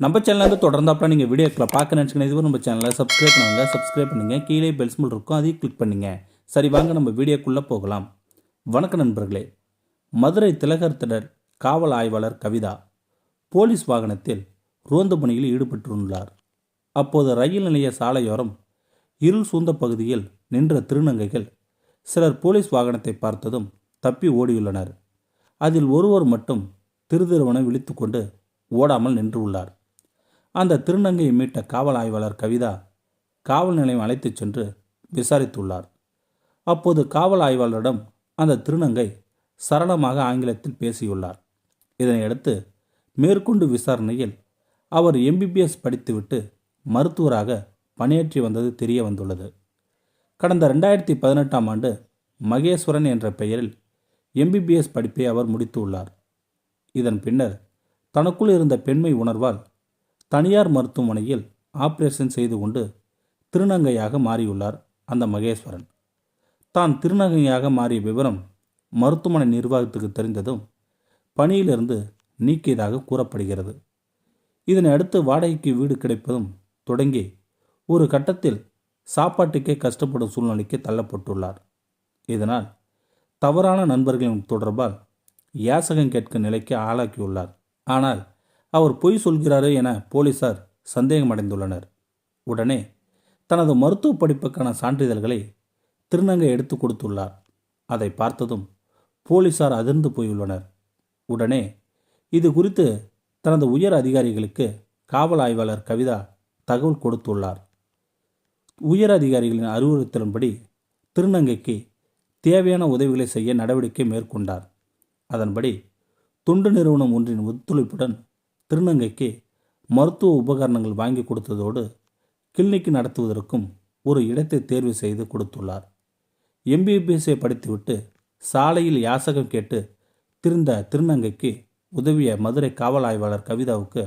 நம்ம சேனலில் தொடர்ந்தாப்புல நீங்கள் வீடியோக்களை பார்க்க நினச்சிங்கன்னா இதுவரை நம்ம சேனலை சப்ஸ்கிரைப் பண்ணுங்க சப்ஸ்கிரைப் பண்ணுங்கள் கீழே பெல் சிம்பிள் இருக்கும் அதையும் கிளிக் பண்ணுங்கள் சரி வாங்க நம்ம வீடியோக்குள்ளே போகலாம். வணக்கம் நண்பர்களே. மதுரை திலகர் திடர் காவல் ஆய்வாளர் கவிதா போலீஸ் வாகனத்தில் ரோந்து பணியில் ஈடுபட்டுள்ளார் அப்போது ரயில் நிலைய சாலையோரம் இருள் சூழ்ந்த பகுதியில் நின்ற திருநங்கைகள் சிலர் போலீஸ் வாகனத்தை பார்த்ததும் தப்பி ஓடியுள்ளனர். அதில் ஒருவர் மட்டும் திருதிருவனை விழித்துக்கொண்டு ஓடாமல் நின்று உள்ளார். அந்த திருநங்கையை மீட்ட காவல் ஆய்வாளர் கவிதா காவல் நிலையம் அழைத்துச் சென்று விசாரித்துள்ளார். அப்போது காவல் ஆய்வாளரிடம் அந்த திருநங்கை சரளமாக ஆங்கிலத்தில் பேசியுள்ளார். இதனையடுத்து மேற்கொண்டு விசாரணையில் அவர் எம்பிபிஎஸ் படித்துவிட்டு மருத்துவராக பணியாற்றி வந்தது தெரிய வந்துள்ளது. கடந்த ரெண்டாயிரத்தி பதினெட்டாம் ஆண்டு மகேஸ்வரன் என்ற பெயரில் எம்பிபிஎஸ் படிப்பை அவர் முடித்துள்ளார். இதன் பின்னர் தனக்குள் இருந்த பெண்மை உணர்வால் தனியார் மருத்துவமனையில் ஆபரேஷன் செய்து கொண்டு திருநங்கையாக மாறியுள்ளார் அந்த மகேஸ்வரன். தான் திருநங்கையாக மாறிய விவரம் மருத்துவமனை நிர்வாகத்துக்கு தெரிந்ததும் பணியிலிருந்து நீக்கியதாக கூறப்படுகிறது. இதனை அடுத்து வாடகைக்கு வீடு கிடைப்பதும் தொடங்கி ஒரு கட்டத்தில் சாப்பாட்டுக்கே கஷ்டப்படும் சூழ்நிலைக்கு தள்ளப்பட்டுள்ளார். இதனால் தவறான நண்பர்களின் தொடர்பால் யாசகம் கேட்கும் நிலைக்கு ஆளாக்கியுள்ளார். ஆனால் அவர் பொய் சொல்கிறாரே என போலீசார் சந்தேகமடைந்துள்ளனர். உடனே தனது மருத்துவ படிப்புக்கான சான்றிதழ்களை திருநங்கை எடுத்து கொடுத்துள்ளார். அதை பார்த்ததும் போலீசார் அதிர்ந்து போயுள்ளனர். உடனே இது குறித்து தனது உயர் அதிகாரிகளுக்கு காவல் ஆய்வாளர் கவிதா தகவல் கொடுத்துள்ளார். உயர் அதிகாரிகளின் அறிவுறுத்தலின்படி திருநங்கைக்கு தேவையான உதவிகளை செய்ய நடவடிக்கை மேற்கொண்டார். அதன்படி தொண்டு நிறுவனம் ஒன்றின் ஒத்துழைப்புடன் திருநங்கைக்கு மருத்துவ உபகரணங்கள் வாங்கி கொடுத்ததோடு கிளினிக் நடத்துவதற்கும் ஒரு இடத்தை தேர்வு செய்து கொடுத்துள்ளார். எம்பிபிஎஸ்ஐ படித்துவிட்டு சாலையில் யாசகம் கேட்டு திருந்த திருநங்கைக்கு உதவிய மதுரை காவல் ஆய்வாளர் கவிதாவுக்கு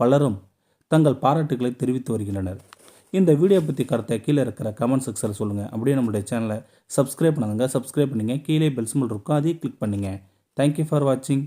பலரும் தங்கள் பாராட்டுகளை தெரிவித்து வருகின்றனர். இந்த வீடியோ பற்றி கருத்தை கீழே இருக்கிற கமெண்ட் செக்ஷனில் சொல்லுங்கள் அப்படியே நம்மளுடைய சேனலை சப்ஸ்கிரைப் பண்ணுங்கள் சப்ஸ்கிரைப் பண்ணுங்கள் கீழே பெல் சிம்பிள் இருக்கும். அதையும் கிளிக் பண்ணுங்கள் தேங்க்யூ ஃபார் வாட்சிங்